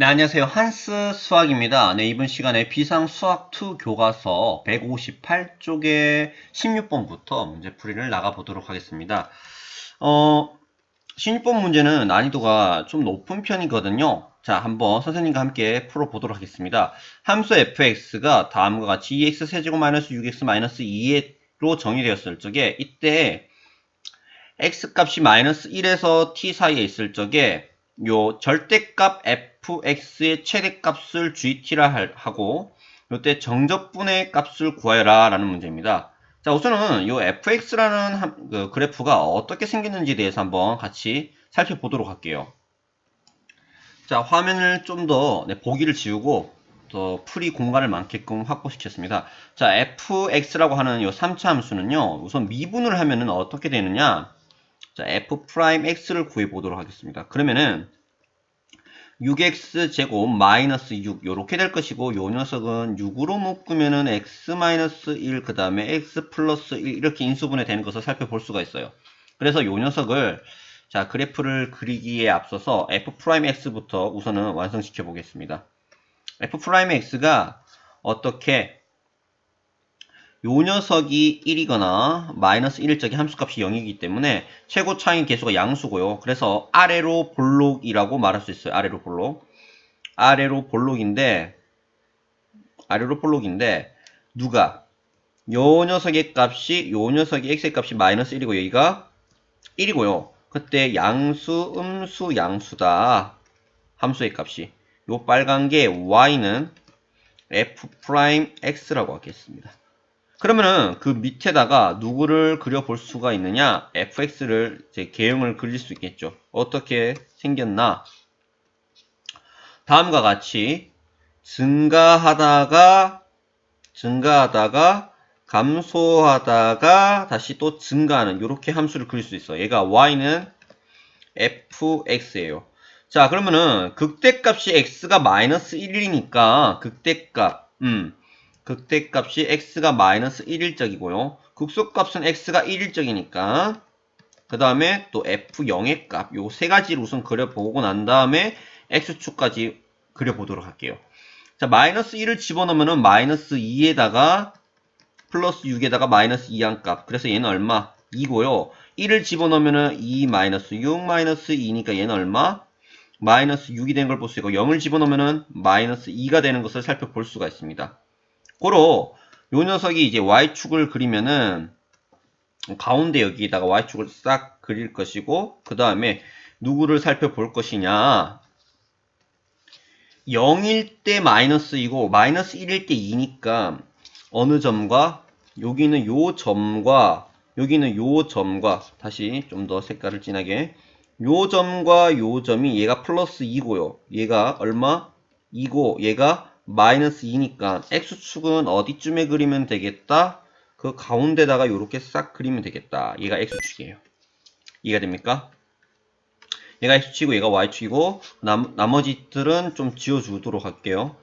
네, 안녕하세요. 한스 수학입니다. 네, 이번 시간에 비상 수학 2 교과서 158쪽의 16번부터 문제풀이를 나가보도록 하겠습니다. 어, 16번 문제는 난이도가 좀 높은 편이거든요. 자, 한번 선생님과 함께 풀어보도록 하겠습니다. 함수 fx가 다음과 같이 2x 세제곱 마이너스 6x 마이너스 2로 정의되었을 적에 이때 x 값이 마이너스 1에서 t 사이에 있을 적에 요 절대값 fx의 최대값을 gt라 할- 하고 요때 정접분의 값을 구하여라 라는 문제입니다. 자 우선은 요 fx라는 한- 그 그래프가 어떻게 생겼는지에 대해서 한번 같이 살펴보도록 할게요. 자 화면을 좀더 보기를 지우고 더 풀이 공간을 많게끔 확보시켰습니다. 자 fx라고 하는 요 3차 함수는요 우선 미분을 하면은 어떻게 되느냐 자, f'x를 구해 보도록 하겠습니다. 그러면은 6x 제곱 마이너스 6 요렇게 될 것이고 요 녀석은 6으로 묶으면은 x 마이너스 1 그 다음에 x 플러스 1 이렇게 인수분해 되는 것을 살펴볼 수가 있어요. 그래서 요 녀석을 자 그래프를 그리기에 앞서서 f'x부터 우선은 완성시켜 보겠습니다. f'x가 어떻게 요 녀석이 1이거나 마이너스 1일 적의 함수값이 0이기 때문에 최고 차이 계수가 양수고요. 그래서 아래로 볼록이라고 말할 수 있어요. 아래로 볼록. 아래로 볼록인데 아래로 볼록인데 누가 요 녀석의 값이 요 녀석의 x의 값이 마이너스 1이고 여기가 1이고요. 그때 양수, 음수, 양수다. 함수의 값이. 요 빨간 게 y는 f'x라고 하겠습니다. 그러면은 그 밑에다가 누구를 그려볼 수가 있느냐? fx를 이제 개형을 그릴 수 있겠죠. 어떻게 생겼나? 다음과 같이 증가하다가 증가하다가 감소하다가 다시 또 증가하는 이렇게 함수를 그릴 수 있어. 얘가 y는 fx예요. 자 그러면은 극대값이 x가 마이너스 1이니까 극대값 음 극대값이 x가 마이너스 1일적이고요. 극소값은 x가 1일적이니까 그 다음에 또 f0의 값 요 세 가지를 우선 그려보고 난 다음에 x축까지 그려보도록 할게요. 자 마이너스 1을 집어넣으면 마이너스 2에다가 플러스 6에다가 마이너스 2한 값 그래서 얘는 얼마? 2고요. 1을 집어넣으면 2 마이너스 6 마이너스 2니까 얘는 얼마? 마이너스 6이 된 걸 볼 수 있고 0을 집어넣으면 마이너스 2가 되는 것을 살펴볼 수가 있습니다. 고로 요 녀석이 이제 y축을 그리면은 가운데 여기다가 y축을 싹 그릴 것이고 그 다음에 누구를 살펴볼 것이냐 0일 때 마이너스 2고 마이너스 1일 때 2니까 어느 점과 여기는 요 점과 여기는 요 점과 다시 좀 더 색깔을 진하게 요 점과 요 점이 얘가 플러스 2고요 얘가 얼마? 2고 얘가 마이너스 2니까 x축은 어디쯤에 그리면 되겠다? 그 가운데다가 이렇게 싹 그리면 되겠다. 얘가 x축이에요. 이해가 됩니까? 얘가 x축이고 얘가 y축이고 남, 나머지들은 좀 지워주도록 할게요.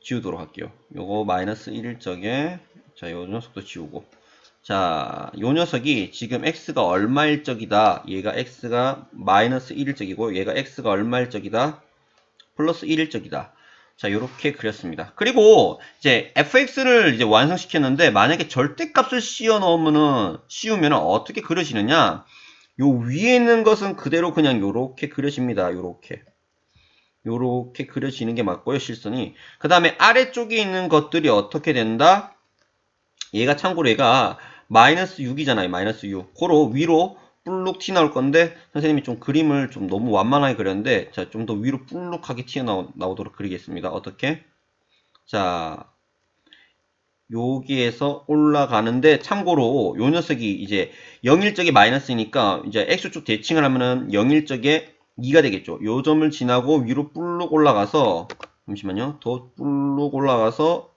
지우도록 할게요. 요거 마이너스 1일 적에 자, 요 녀석도 지우고 자, 요 녀석이 지금 x가 얼마일 적이다. 얘가 x가 마이너스 1일 적이고 얘가 x가 얼마일 적이다. 플러스 1일 적이다. 자, 요렇게 그렸습니다. 그리고 이제 fx를 이제 완성시켰는데 만약에 절대값을 씌워 넣으면은 씌우면은 어떻게 그려지느냐? 요 위에 있는 것은 그대로 그냥 요렇게 그려집니다. 요렇게. 요렇게 그려지는 게 맞고요, 실선이. 그 다음에 아래쪽에 있는 것들이 어떻게 된다? 얘가 참고로 얘가 마이너스 6이잖아요. 마이너스 6. 고로 위로 뿔룩 튀어나올 건데 선생님이 좀 그림을 좀 너무 완만하게 그렸는데 자 좀 더 위로 뿔룩하게 튀어나오도록 그리겠습니다. 어떻게? 자 여기에서 올라가는데 참고로 요 녀석이 이제 0일적이 마이너스니까 이제 x축 대칭을 하면은 0일적에 2가 되겠죠. 요 점을 지나고 위로 뿔룩 올라가서 잠시만요. 더 뿔룩 올라가서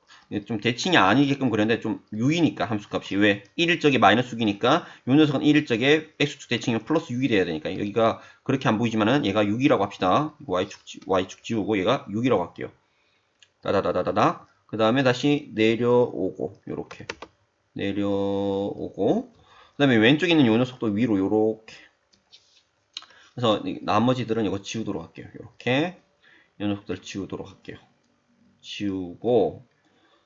좀 대칭이 아니게끔 그렸는데 좀 6이니까 함수값이. 왜? 1일적에 마이너스 6이니까 요 녀석은 1일적에 x축 대칭이면 플러스 6이 돼야 되니까. 여기가 그렇게 안 보이지만은 얘가 6이라고 합시다. y축, 지- y축 지우고 얘가 6이라고 할게요. 다다다다다다. 그 다음에 다시 내려오고 요렇게. 내려오고. 그 다음에 왼쪽에 있는 요 녀석도 위로 요렇게. 그래서 이 나머지들은 이거 지우도록 할게요. 요렇게. 이 녀석들 지우도록 할게요. 지우고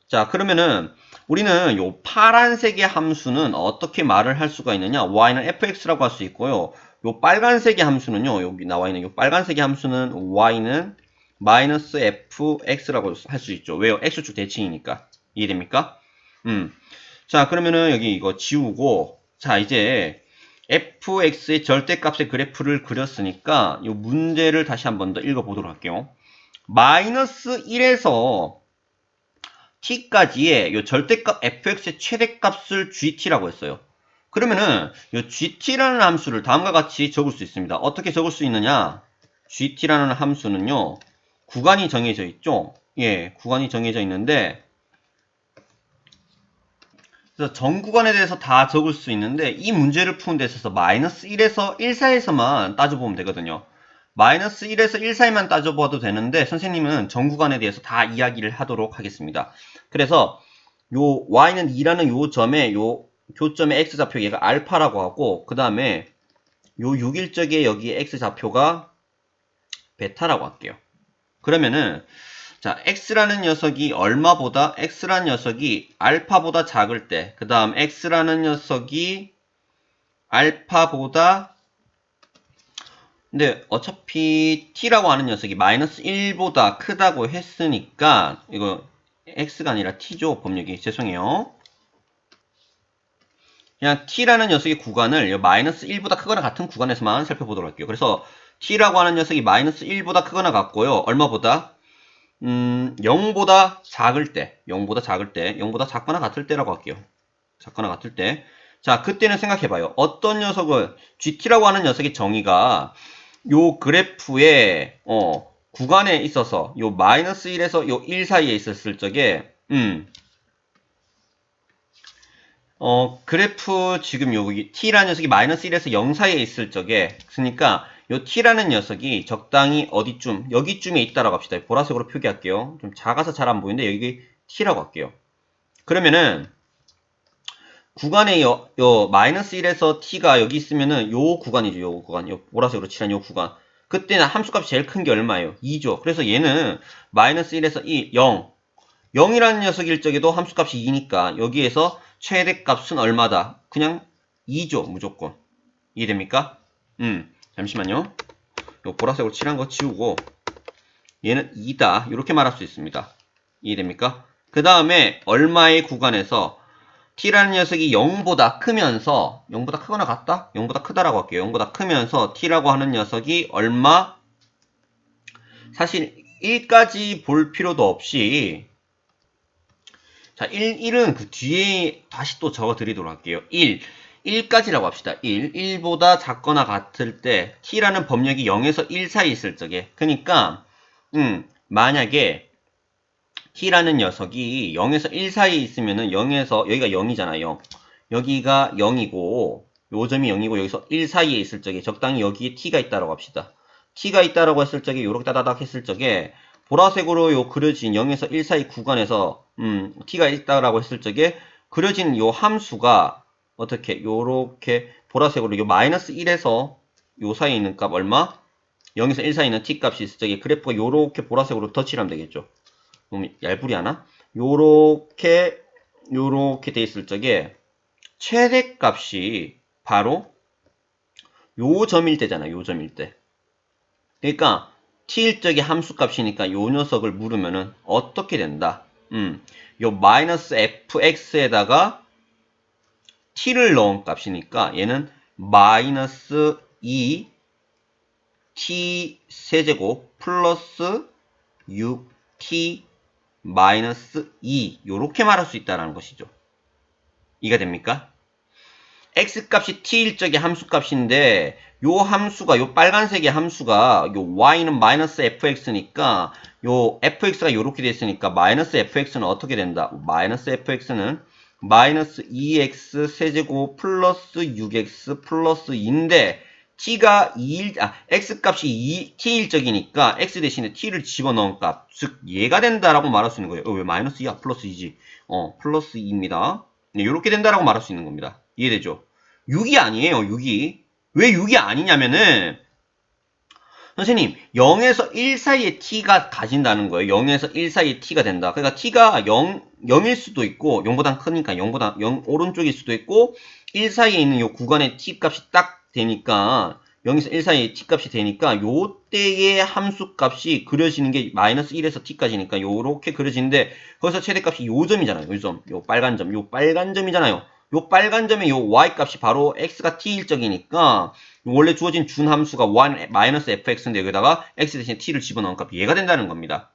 자 그러면은 우리는 요 파란색의 함수는 어떻게 말을 할 수가 있느냐? y는 fx라고 할 수 있고요. 요 빨간색의 함수는요 여기 나와 있는 요 빨간색의 함수는 y는 마이너스 fx라고 할 수 있죠. 왜요? x축 대칭이니까. 이해됩니까? 음자 그러면은 여기 이거 지우고 자 이제 fx의 절대값의 그래프를 그렸으니까 이 문제를 다시 한 번 더 읽어보도록 할게요. 마이너스 1에서 t까지의 이 절대값 fx의 최대값을 gt라고 했어요. 그러면은 이 gt라는 함수를 다음과 같이 적을 수 있습니다. 어떻게 적을 수 있느냐? gt라는 함수는요. 구간이 정해져 있죠? 예, 구간이 정해져 있는데 그래서 전 구간에 대해서 다 적을 수 있는데 이 문제를 푸는 데 있어서 마이너스 1에서 1 사이에서만 따져보면 되거든요. 마이너스 1에서 1 사이만 따져봐도 되는데 선생님은 전 구간에 대해서 다 이야기를 하도록 하겠습니다. 그래서 요 y는 2라는 요 점에 요 교점의 x좌표 얘가 알파라고 하고 그 다음에 요 6일적에 여기 x좌표가 베타라고 할게요. 그러면은 자, x라는 녀석이 얼마보다 x라는 녀석이 알파보다 작을 때, 그 다음 x라는 녀석이 알파보다 근데 어차피 t라고 하는 녀석이 마이너스 1보다 크다고 했으니까 이거 x가 아니라 t죠 법력이 죄송해요 그냥 t라는 녀석의 구간을 마이너스 1보다 크거나 같은 구간에서만 살펴보도록 할게요 그래서 t라고 하는 녀석이 마이너스 1보다 크거나 같고요 얼마보다 음, 0보다 작을 때, 0보다 작을 때, 0보다 작거나 같을 때라고 할게요. 작거나 같을 때. 자, 그때는 생각해봐요. 어떤 녀석을, GT라고 하는 녀석의 정의가 요 그래프의, 어, 구간에 있어서 요 마이너스 1에서 요 1 사이에 있었을 적에, 음, 어, 그래프 지금 여기 t라는 녀석이 마이너스 1에서 0 사이에 있을 적에, 그러니까 요 t라는 녀석이 적당히 어디쯤 여기쯤에 있다라고 합시다. 보라색으로 표기할게요. 좀 작아서 잘 안 보이는데 여기 t라고 할게요. 그러면은 구간에 요, 요 마이너스 1에서 t가 여기 있으면은 요 구간이죠. 요 구간. 요 보라색으로 칠한 요 구간. 그때는 함수값이 제일 큰 게 얼마예요? 2죠. 그래서 얘는 마이너스 1에서 2, 0. 0이라는 녀석일 적에도 함수값이 2니까 여기에서 최대값은 얼마다? 그냥 2죠. 무조건. 이해됩니까? 음. 잠시만요. 요 보라색으로 칠한 거 지우고 얘는 2다. 이렇게 말할 수 있습니다. 이해됩니까? 그 다음에 얼마의 구간에서 t라는 녀석이 0보다 크면서 0보다 크거나 같다? 0보다 크다라고 할게요. 0보다 크면서 t라고 하는 녀석이 얼마? 사실 1까지 볼 필요도 없이 자, 1, 1은 그 뒤에 다시 또 적어 드리도록 할게요. 1. 1까지라고 합시다. 1. 1보다 작거나 같을 때 t라는 법력이 0에서 1 사이 있을 적에 그러니까 음, 만약에 t라는 녀석이 0에서 1 사이에 있으면은 0에서 여기가 0이잖아요. 0. 여기가 0이고 요 점이 0이고 여기서 1 사이에 있을 적에 적당히 여기에 t가 있다라고 합시다. t가 있다라고 했을 적에 요렇게 따다닥 했을 적에 보라색으로 요 그려진 0에서 1 사이 구간에서 음, t가 있다라고 했을 적에 그려진 요 함수가 어떻게 요렇게 보라색으로 요 마이너스 1에서 요 사이에 있는 값 얼마? 0에서 1 사이에 있는 t 값이 있을 적에 그래프가 요렇게 보라색으로 덧칠하면 되겠죠. 너무 얄불이 하나? 요렇게 요렇게 돼 있을 적에 최대값이 바로 요 점일 때잖아. 요 점일 때. 그러니까 t일 적의 함수값이니까 요 녀석을 물으면은 어떻게 된다? 음, 요 마이너스 fx에다가 t를 넣은 값이니까 얘는 마이너스 2 t 세제곱 플러스 6t 마이너스 2 이렇게 말할 수 있다는 것이죠. 이해가 됩니까? x값이 t일 적의 함수값인데 요 함수가 요 빨간색의 함수가 요 y는 마이너스 fx니까 요 fx가 요렇게 됐으니까 마이너스 fx는 어떻게 된다? 마이너스 fx는 마이너스 2x 세제곱 플러스 6x 플러스 2인데 t가 2일, 아, x값이 2, t일적이니까 x 대신에 t를 집어넣은 값, 즉 얘가 된다라고 말할 수 있는 거예요. 어, 왜 마이너스 2야? 플러스 2지. 어, 플러스 2입니다. 네, 이렇게 된다라고 말할 수 있는 겁니다. 이해되죠? 6이 아니에요, 6이. 왜 6이 아니냐면은 선생님, 0에서 1 사이에 t가 가진다는 거예요. 0에서 1 사이에 t가 된다. 그러니까 t가 0, 0일 수도 있고, 0보다 크니까 0보다 0 오른쪽일 수도 있고, 1 사이에 있는 이 구간의 t 값이 딱 되니까, 0에서 1 사이에 t 값이 되니까, 요 때의 함수 값이 그려지는 게 마이너스 1에서 t까지니까, 요렇게 그려지는데, 거기서 최대값이 요 점이잖아요. 요 점, 요 빨간 점, 요 빨간 점이잖아요. 요 빨간 점의 요 y 값이 바로 x가 t 일 적이니까 원래 주어진 준 함수가 1 마이너스 fx인데 여기다가 x 대신 t를 집어넣은 값이 얘가 된다는 겁니다.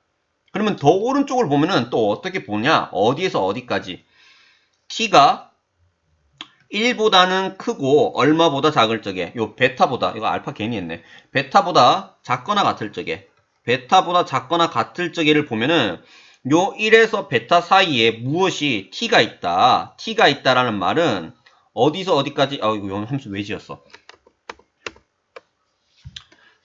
그러면 더 오른쪽을 보면은 또 어떻게 보냐? 어디에서 어디까지? t가 1보다는 크고 얼마보다 작을 적에 요 베타보다 이거 알파 괜히 했네. 베타보다 작거나 같을 적에 베타보다 작거나 같을 적에를 보면은 요 1에서 베타 사이에 무엇이 t가 있다. t가 있다라는 말은 어디서 어디까지 아 이거 용 함수 왜 지었어?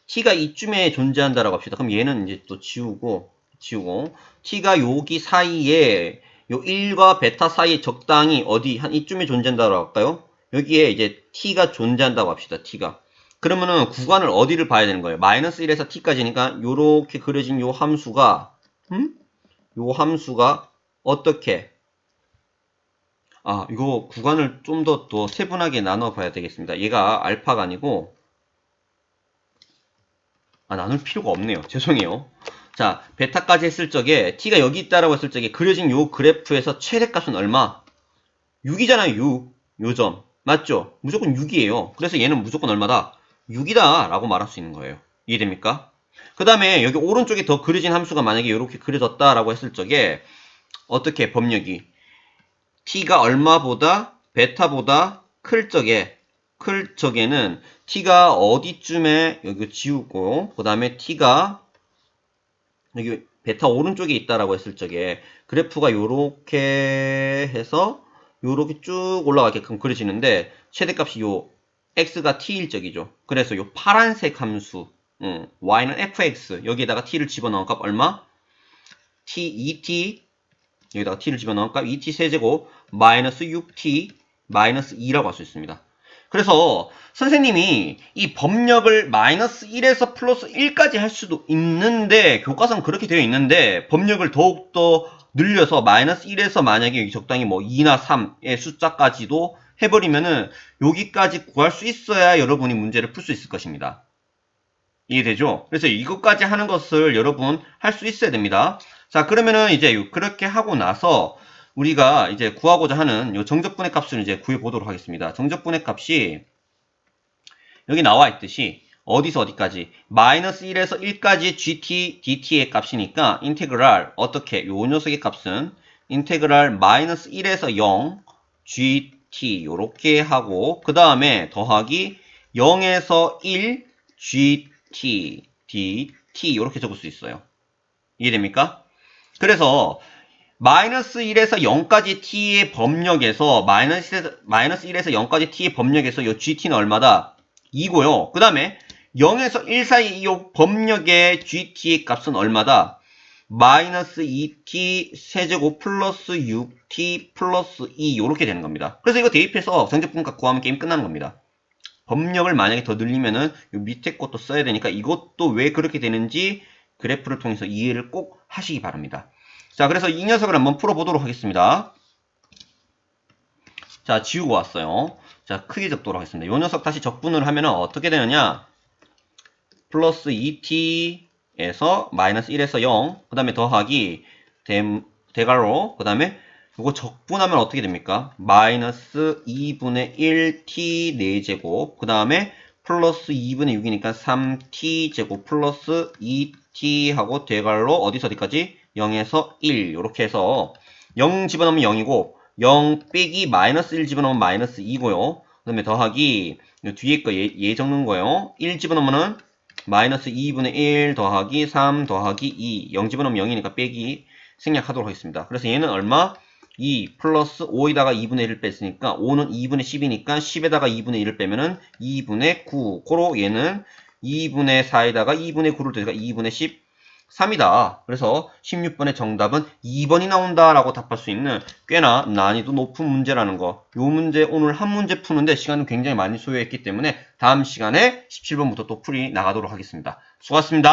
t가 이쯤에 존재한다라고 합시다. 그럼 얘는 이제 또 지우고 지우고 t가 여기 사이에 요 1과 베타 사이에 적당히 어디 한 이쯤에 존재한다고 할까요? 여기에 이제 t가 존재한다고 합시다. t가 그러면은 구간을 어디를 봐야 되는 거예요? 마이너스 1에서 t까지니까 요렇게 그려진 요 함수가 음? 요 함수가 어떻게 아 이거 구간을 좀 더더 세분하게 나눠 봐야 되겠습니다. 얘가 알파가 아니고 아 나눌 필요가 없네요. 죄송해요. 자 베타까지 했을 적에 t가 여기 있다라고 했을 적에 그려진 요 그래프에서 최대값은 얼마? 6이잖아요. 6. 요점 맞죠? 무조건 6이에요. 그래서 얘는 무조건 얼마다? 6이다 라고 말할 수 있는 거예요. 이해됩니까? 그 다음에 여기 오른쪽에 더 그려진 함수가 만약에 이렇게 그려졌다라고 했을 적에 어떻게 법력이 t가 얼마보다 베타보다 클 적에 클 적에는 t가 어디쯤에 여기 지우고 그 다음에 t가 여기 베타 오른쪽에 있다라고 했을 적에 그래프가 요렇게 해서 요렇게 쭉 올라가게끔 그려지는데 최대값이 요 x가 t일 적이죠. 그래서 요 파란색 함수 음, y는 fx 여기에다가 t를 집어넣은 값 얼마? t 2t 여기다가 t를 집어넣은 값 2t 세제곱 마이너스 6t 마이너스 2라고 할 수 있습니다. 그래서 선생님이 이 법력을 마이너스 1에서 플러스 1까지 할 수도 있는데 교과서는 그렇게 되어 있는데 법력을 더욱더 늘려서 마이너스 1에서 만약에 적당히 뭐 2나 3의 숫자까지도 해버리면은 여기까지 구할 수 있어야 여러분이 문제를 풀 수 있을 것입니다. 이해되죠? 그래서 이것까지 하는 것을 여러분 할 수 있어야 됩니다. 자, 그러면은 이제 그렇게 하고 나서 우리가 이제 구하고자 하는 요 정적분의 값을 이제 구해 보도록 하겠습니다. 정적분의 값이 여기 나와 있듯이 어디서 어디까지 마이너스 1에서 1까지 gt dt의 값이니까 인테그랄 어떻게 요 녀석의 값은 인테그랄 마이너스 1에서 0 gt 요렇게 하고 그 다음에 더하기 0에서 1 gt dt 이렇게 적을 수 있어요. 이해됩니까? 그래서 마이너스 1에서 0까지 t의 법력에서 마이너스 1에서, 마이너스 1에서 0까지 t의 법력에서 이 gt는 얼마다? 2고요. 그 다음에 0에서 1 사이 이 법력의 gt의 값은 얼마다? 마이너스 2t 세제곱 플러스 6t 플러스 2 이렇게 되는 겁니다. 그래서 이거 대입해서 정적분값 구하면 게임 끝나는 겁니다. 법력을 만약에 더 늘리면은 이 밑에 것도 써야 되니까 이것도 왜 그렇게 되는지 그래프를 통해서 이해를 꼭 하시기 바랍니다. 자, 그래서 이 녀석을 한번 풀어보도록 하겠습니다. 자, 지우고 왔어요. 자, 크게 적도록 하겠습니다. 이 녀석 다시 적분을 하면 어떻게 되느냐? 플러스 2t에서 마이너스 1에서 0, 그 다음에 더하기 대, 대괄호, 그 다음에 이거 적분하면 어떻게 됩니까? 마이너스 2분의 1t 4제곱, 그 다음에 플러스 2분의 6이니까 3t제곱 플러스 2t 하고 대괄호 어디서 어디까지? 0에서 1 이렇게 해서 0 집어넣으면 0이고 0 빼기 마이너스 1 집어넣으면 마이너스 2고요. 그 다음에 더하기 뒤에 거 얘, 얘 적는 거예요. 1 집어넣으면 마이너스 2분의 1 더하기 3 더하기 2 0 집어넣으면 0이니까 빼기 생략하도록 하겠습니다. 그래서 얘는 얼마? 2 플러스 5에다가 2분의 1을 뺐으니까 5는 2분의 10이니까 10에다가 2분의 1을 빼면은 2분의 9 고로 얘는 2분의 4에다가 2분의 9를 더니까 2분의 10 3이다. 그래서 16번의 정답은 2번이 나온다라고 답할 수 있는 꽤나 난이도 높은 문제라는 거. 요 문제 오늘 한 문제 푸는데 시간은 굉장히 많이 소요했기 때문에 다음 시간에 17번부터 또 풀이 나가도록 하겠습니다. 수고하셨습니다.